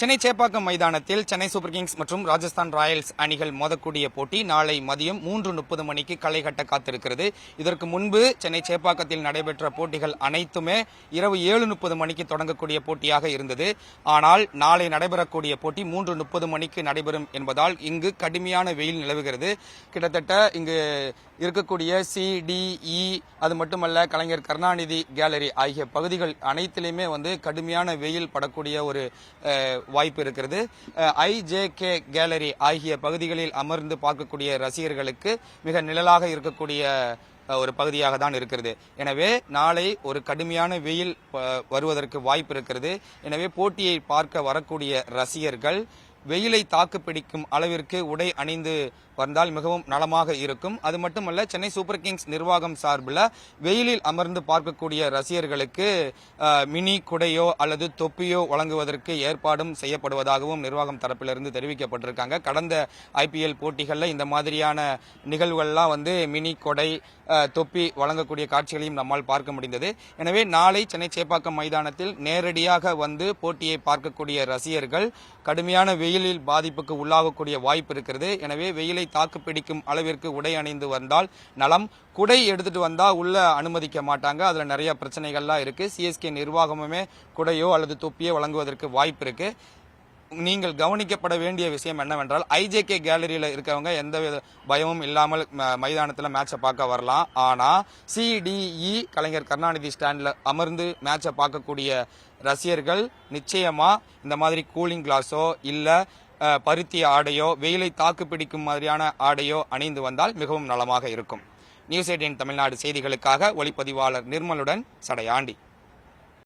சென்னை சேப்பாக்கம் மைதானத்தில் Chennai super Kings மற்றும் Rajasthan Royals அணிகள் மோதக்கூடிய போட்டி நாளை மதியம் மூன்று முப்பது மணிக்கு களை கட்ட காத்திருக்கிறது. இதற்கு முன்பு சென்னை சேப்பாக்கத்தில் நடைபெற்ற போட்டிகள் அனைத்துமே இரவு ஏழு முப்பது மணிக்கு தொடங்கக்கூடிய போட்டியாக இருந்தது. ஆனால் நாளை நடைபெறக்கூடிய போட்டி மூன்று முப்பது மணிக்கு நடைபெறும் என்பதால் இங்கு கடுமையான வெயில் நிலவுகிறது. கிட்டத்தட்ட இங்கு இருக்கக்கூடிய சிடிஇ e, அது மட்டுமல்ல கலைஞர் கருணாநிதி கேலரி ஆகிய பகுதிகள் அனைத்திலையுமே வந்து கடுமையான வெயில் படக்கூடிய ஒரு வாய்ப்பு இருக்கிறது. ஐஜேகே கேலரி ஆகிய பகுதிகளில் அமர்ந்து பார்க்கக்கூடிய ரசிகர்களுக்கு மிக நிழலாக இருக்கக்கூடிய ஒரு பகுதியாக தான் இருக்கிறது. எனவே நாளை ஒரு கடுமையான வெயில் வருவதற்கு வாய்ப்பு இருக்கிறது. எனவே போட்டியை பார்க்க வரக்கூடிய ரசிகர்கள் வெயிலை தாக்கு பிடிக்கும் அளவிற்கு உடை அணிந்து வந்தால் மிகவும் நலமாக இருக்கும். அது மட்டுமல்ல சென்னை சூப்பர் கிங்ஸ் நிர்வாகம் சார்பில் வெயிலில் அமர்ந்து பார்க்கக்கூடிய ரசிகர்களுக்கு மினி குடையோ அல்லது தொப்பியோ வழங்குவதற்கு ஏற்பாடும் செய்யப்படுவதாகவும் நிர்வாகம் தரப்பிலிருந்து தெரிவிக்கப்பட்டிருக்காங்க. கடந்த ஐபிஎல் போட்டிகளில் இந்த மாதிரியான நிகழ்வுகள்லாம் வந்து மினி கொடை தொப்பி வழங்கக்கூடிய காட்சிகளையும் நம்மால் பார்க்க முடிந்தது. எனவே நாளை சென்னை சேப்பாக்கம் மைதானத்தில் நேரடியாக வந்து போட்டியை பார்க்கக்கூடிய ரசிகர்கள் கடுமையான வெயில் வெயிலில் பாதிப்புக்கு உள்ளாகக்கூடிய வாய்ப்பு இருக்கிறது. எனவே வெயிலை தாக்கு பிடிக்கும் அளவிற்கு உடை அணிந்து வந்தால் நலம். குடை எடுத்துட்டு வந்தா உள்ள அனுமதிக்க மாட்டாங்க. அதுல நிறைய பிரச்சனைகள்லாம் இருக்கு. சிஎஸ்கே நிர்வாகமுமே குடையோ அல்லது தொப்பியோ வழங்குவதற்கு வாய்ப்பு இருக்கு. நீங்கள் கவனிக்கப்பட வேண்டிய விஷயம் என்னவென்றால் ஐஜேகே கேலரியில் இருக்கவங்க எந்த வித பயமும் இல்லாமல் மைதானத்தில் மேட்சை பார்க்க வரலாம். ஆனால் சிடிஇ கலைஞர் கருணாநிதி ஸ்டாண்டில் அமர்ந்து மேட்சை பார்க்கக்கூடிய ரசிகர்கள் நிச்சயமாக இந்த மாதிரி கூலிங் கிளாஸோ இல்லை பருத்தி ஆடையோ வெயிலை தாக்கு பிடிக்கும் மாதிரியான ஆடையோ அணிந்து வந்தால் மிகவும் நலமாக இருக்கும். நியூஸ் எயிட்டின் தமிழ்நாடு செய்திகளுக்காக ஒளிப்பதிவாளர் நிர்மலுடன் சடையாண்டி.